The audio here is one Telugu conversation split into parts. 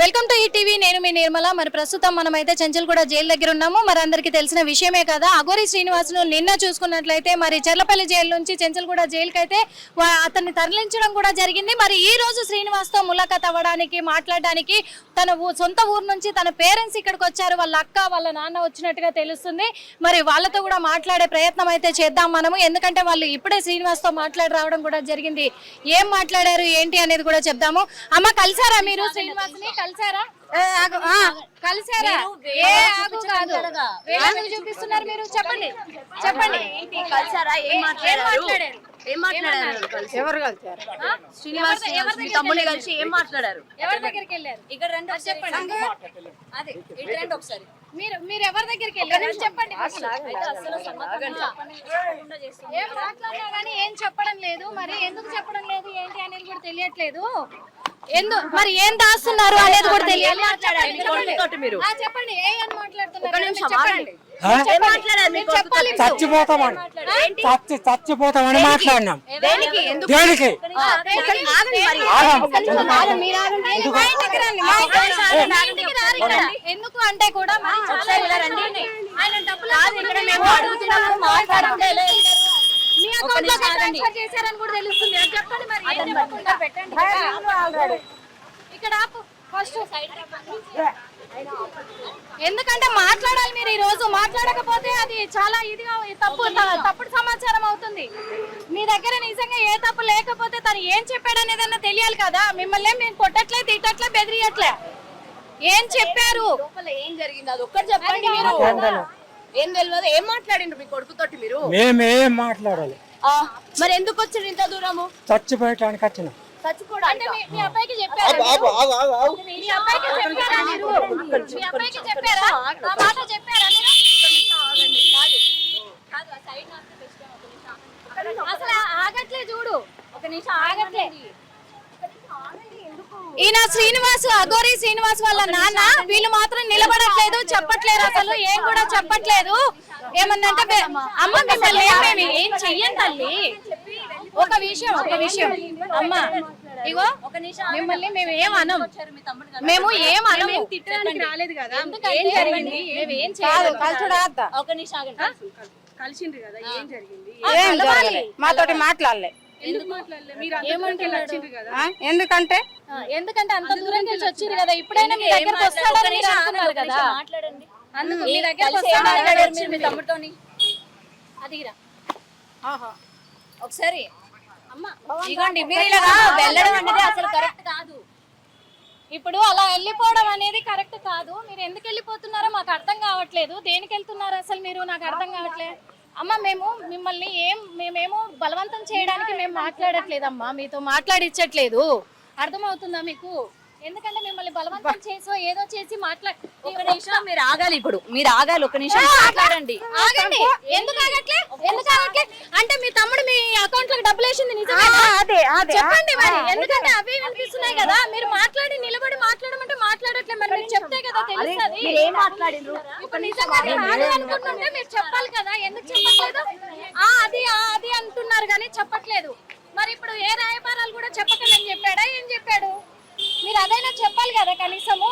వెల్కమ్ టు ఈ టీవీ నేను మీ నిర్మల. మరి ప్రస్తుతం మనమైతే చెంచల్గూడ జైలు దగ్గర ఉన్నాము. మరి అందరికీ తెలిసిన విషయమే కదా అగోరి శ్రీనివాసును నిన్న చూసుకున్నట్లయితే మరి చెర్లపల్లి జైలు నుంచి చెంచల్గూడ జైలుకి అయితే అతన్ని తరలించడం కూడా జరిగింది. మరి ఈ రోజు శ్రీనివాస్తో ములాఖాత్ అవ్వడానికి మాట్లాడడానికి తన సొంత ఊరు నుంచి తన పేరెంట్స్ ఇక్కడికి వచ్చారు. వాళ్ళ అక్క వాళ్ళ నాన్న వచ్చినట్టుగా తెలుస్తుంది. మరి వాళ్ళతో కూడా మాట్లాడే ప్రయత్నం అయితే చేద్దాం మనము. ఎందుకంటే వాళ్ళు ఇప్పుడే శ్రీనివాస్తో మాట్లాడి రావడం కూడా జరిగింది. ఏం మాట్లాడారు ఏంటి అనేది కూడా చెప్దాము. అమ్మ కలిసారా మీరు శ్రీనివాస్ని? కలిసారా? కలిసారా? ఏ ఆగు కాదు. వేరే చూపిస్తున్నారు మీరు? చెప్పండి. చెప్పండి. కలిసారా? ఏం మాట్లాడారు? మాట్లాడారు? ఏం మాట్లాడారు? కలిసి. ఎవరు కలిసారు? ఆ? శ్రీనివాస్ ఎవరి మీ దగ్గరికి తమ్ముని వెళ్ళారు? కలిసి ఏం మాట్లాడారు? ఎవరి దగ్గరికి వెళ్ళారు? ఇక్కడ రండి చెప్పండి. అదే ఇటు రండి ఒకసారి. మీరు మీరు ఎవరి దగ్గరికి వెళ్ళారు? చెప్పండి first. అయితే అసలు సమాధానం చెప్పకుండా చేస్తుంది. ఏం మాట్లాడినా కానీ ఏం చెప్పడం లేదు. మరి ఎందుకు చెప్పడం లేదు? ఏంటి అనేది కూడా తెలియట్లేదు. ఎందు మరి ఏం దాస్తున్నారు అనేది కూడా తెలియాలి. చెప్పండి. చచ్చిపోతామని. ఏంటి? చచ్చి చచ్చిపోతామని మాట్లాడినాం. దేనికి? ఎందుకు? అంటే కూడా. ఆయన డబ్బులు కాదు, ఇక్కడ మేము అడుగుతున్నాము మాట్లాడుకుంటే ఎలా వెళ్తారు? మీ ఒక చేశారని కూడా తెలుస్తుంది. అది చెప్పండి మరి? ఏం చెప్పకుండా పెట్టండి కదా. ఇక్కడ ఆపు. ఫస్ట్ ఎందుకంటే మాట్లాడాలి మీరు ఈ రోజు మాట్లాడకపోతే అది చాలా ఇదిగా తప్పు తప్పుడు సమాచారం అవుతుంది. మీ దగ్గర నిజంగా ఏ తప్పు లేకపోతే తను ఏం చెప్పాడు అనేదన్నా తెలియాలి కదా. మిమ్మల్ని మేము కొట్టట్లే తిట్టట్లే బెదిరియట్లే. ఏం చెప్పారు? లోపల ఏం జరిగింది? అది ఒక్కటి చెప్పండి మీరు ఏం తెలియదు? ఏం మాట్లాడిండ్రు మీ కొడుకుతోటి మీరు? మేమేం మాట్లాడాలి. మరి ఎందుకు వచ్చారు ఇంత దూరము? చచ్చిపోయటానికి వచ్చినాం చచ్చిపోవడానికి మీ- మీ అబ్బాయికి చెప్పారా మీరు? మీ అబ్బాయికి చెప్పారా మీరు? మీ అబ్బాయికి చెప్పారా? ఆ మాట చెప్పారా మీరు? అసలు ఆగట్లే చూడు. ఒక నిమిషం ఆగట్లే. ఈయన శ్రీనివాస్ అగోరి శ్రీనివాస్ వాళ్ళ నాన్న. వీళ్ళు మాత్రం నిలబడట్లేదు చెప్పట్లేదు అసలు. ఏం కూడా చెప్పట్లేదు. ఏమన్నంటే అమ్మ. మిమ్మల్ని ఏం మేము ఏం చెయ్యం తల్లి? ఒక విషయం ఒక విషయం. అమ్మ ఇగో ఒక నిమిషం మిమ్మల్ని మేము ఏం అనం? మేము ఏం అనము. తిట్టడానికి రాలేదు కదా. మేము ఏం అత్త ఒక నిమిషం ఆగండి. కలిసిండ్రు కదా. ఏం జరిగింది? ఏం జరగలే. మాతోటి మాట్లాడలే. ఎందుకంటే? ఎందుకంటే అంత దూరం నుంచి వచ్చింది కదా. ఇప్పుడైనా మీ దగ్గరకు వస్తాడని అనుకున్నారు కదా. మాట్లాడండి. అందుకు మీ దగ్గరకు మీ తమ్ముడితోని? ఒకసారి. ఇగోండి మీరు ఇలా వెళ్ళడం అనేది అసలు కరెక్ట్ కాదు. ఇప్పుడు అలా వెళ్ళిపోవడం అనేది కరెక్ట్ కాదు. మీరు ఎందుకు వెళ్ళిపోతున్నారో మాకు అర్థం కావట్లేదు. దేనికి వెళ్తున్నారు అసలు మీరు? నాకు అర్థం కావట్లేదు అమ్మ మేము మిమ్మల్ని ఏం మేమేమో బలవంతం చేయడానికి మేము మాట్లాడట్లేదమ్మా. మీతో మాట్లాడించట్లేదు అర్థమవుతుందా మీకు? ఎందుకంటే మిమ్మల్ని బలవంతం చేసో ఏదో చేసి మాట్లా ఒక నిమిషం మీరు ఆగాలి ఇప్పుడు. మీరు ఆగాలి ఒక నిమిషం మాట్లాడండి. ఆగండి. ఎందుకు ఆగట్లే? ఎందుకు ఆగట్లే? అంటే మీ తమ్ముడు మీ అకౌంట్లో డబ్బులు వేసింది నిజమేనా అదే అదే. చెప్పండి మరి. ఎందుకంటే అవి వినిపిస్తున్నాయి కదా. మీరు మాట్లాడి నిలబడి మాట్లాడమంటే మాట్లాడట్లే మరి. మీరు చెప్తే కదా తెలుస్తుంది. ఏం మాట్లాడిండ్రు ఇప్పుడు నిజంగా నేను మీరు చెప్పాలి కదా. ఎందుకు చెప్పట్లేదు? ఆ అది ఆ అది అంటున్నారు కానీ చెప్పట్లేదు. మరి ఇప్పుడు ఏ రాయబారాలు కూడా చెప్పకండి చెప్పాడా? ఏం చెప్పాడు? మీరు అదైనా చెప్పాలి కదా కనీసము?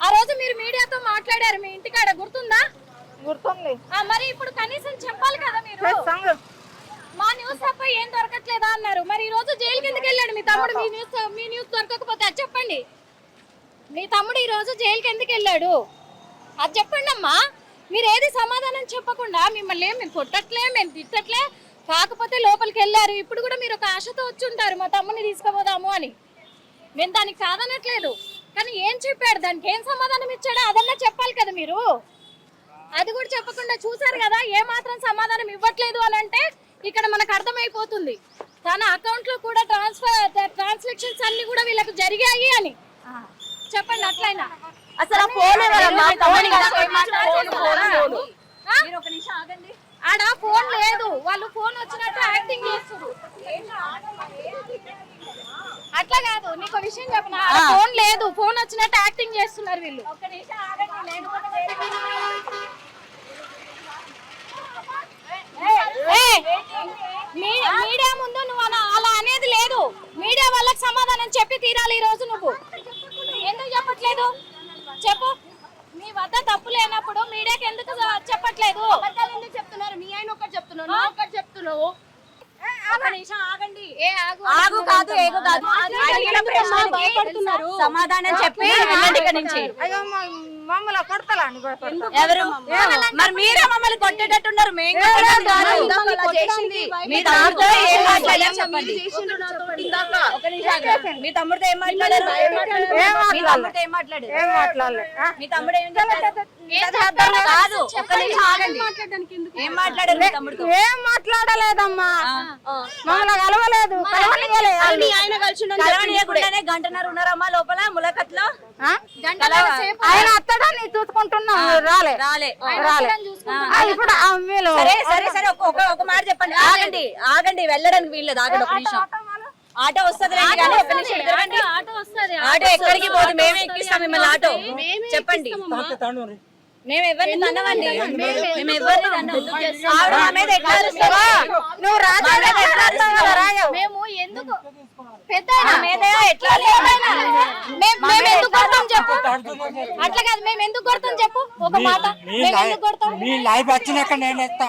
ఆ రోజు మీరు మీడియాతో మాట్లాడారు మీ ఇంటికాడ గుర్తుందా? గుర్తుంది. మరి ఇప్పుడు కనీసం చెప్పాలి కదా మీరు? మా న్యూస్ తప్ప ఏం దొరకట్లేదా అన్నారు. మరి ఈ రోజు జైలుకి ఎందుకు వెళ్ళాడు మీ తమ్ముడు? మీ న్యూస్ మీ న్యూస్ దొరకకపోతే అది చెప్పండి. మీ తమ్ముడు ఈ రోజు జైలుకి ఎందుకు వెళ్ళాడు? అది చెప్పండి అమ్మా. మీరు ఏది సమాధానం చెప్పకుండా మిమ్మల్ని ఏం మేము కొట్టట్లే మేము తిట్టట్లే కాకపోతే లోపలికి వెళ్ళారు. ఇప్పుడు కూడా మీరు ఒక ఆశతో వచ్చి ఉంటారు మా తమ్ముడిని తీసుకుపోదాము అని. మేము దానికి కాదనట్లేదు కానీ ఏం చెప్పాడు? దానికి ఏం సమాధానం ఇచ్చాడో అదన్నా చెప్పాలి కదా మీరు. అది కూడా చెప్పకుండా చూసారు కదా ఏ మాత్రం సమాధానం ఇవ్వట్లేదు అని అంటే ఇక్కడ మనకు అర్థమైపోతుంది. తన అకౌంట్లో కూడా ట్రాన్స్ఫర్ ట్రాన్సాక్షన్స్ అన్ని కూడా వీళ్ళకి జరిగాయి అని. చెప్పండి అట్లయినా. అసలు ఆడ ఫోన్ లేదు. వాళ్ళు ఫోన్ వచ్చినట్టు యాక్టింగ్ చేస్తున్నారు. అట్లా కాదు నీకు విషయం చెప్పిన? ఫోన్ లేదు ఫోన్ వచ్చినట్టు యాక్టింగ్ చేస్తున్నారు వీళ్ళు. ఒక నిమిషం ఆగండి లేకపోతే వేరే ఏయ్! మీ- మీడియా ముందు నువ్వు అలా అలా అనేది లేదు. మీడియా వాళ్ళకి సమాధానం చెప్పి తీరాలి ఈ రోజు నువ్వు. ఎందుకు చెప్పట్లేదు? చెప్పు. మీ వద్ద తప్పు లేనప్పుడు మీడియాకి ఎందుకు చెప్పట్లేదు? ఎందుకు చెప్తున్నారు? మీ ఆయన ఒకటి చెప్తున్నావు ఒకటి చెప్తున్నావు ఒక నిమిషం ఆగండి. ఏ ఆగు. ఆగు కాదు ఏగు కాదు. అడిగిన ప్రశ్నలకి సమాధానం చెప్పి వెళ్ళండి ఇక్కడి నుంచి. అయ్యో మ- మమ్మల్ని కొడతలా అని. ఎవరు? మరి మీరే మమ్మల్ని కొట్టేటట్టున్నారు. మేము. మీ ఏం మాట్లాడారు? చెప్పండి. మీ తమ్ముడితో ఏం మాట్లాడారు? ఏం మీ మాట్లాడలే? తమ్ముడితో ఏం మాట్లాడారు? ఏం మాట్లాడలే? ఆ? మీ తమ్ముడు ఏం చెప్పారు? కాదు. ఒక్క నిమిషం ఆగండి. ఏం మాట్లాడారు మీ తమ్ముడితో ఏం మాట్లాడలేదమ్మా. మమ్మల్ని కలవలేదు ఆయన కలవనీయకుండానే గంటన్నర ఉన్నారమ్మా లోపల ములకట్లో? ఆయన అత్తడాన్ని చూసుకుంటున్నాం రాలే. రాలే. రాలే. ఇప్పుడు సరే సరే సరే. ఒక మాట చెప్పండి. ఆగండి. ఆగండి వెళ్ళడానికి వీల్లేదు. ఆగండి ఒక నిమిషం. ఆటో వస్తుంది ఆటో వస్తుంది ఆటో ఎక్కడికి పోదు మేమే ఎక్కిస్తాం మిమ్మల్ని ఆటో. చెప్పండి. మేము ఎవరిని తన్నవండి మేము ఎవరిని? నువ్వు రాజా మా మీద ఎట్లా అరుస్తావా? రాయవు మేము ఎందుకు? పెద్ద మా మీద ఎట్లా మేము ఎందుకు కొడతాం చెప్పు? అట్లా కాదు మేము ఎందుకు కొడతాం చెప్పు? ఒక మాట. మీ లైఫ్ వచ్చినాక నేను ఎత్తా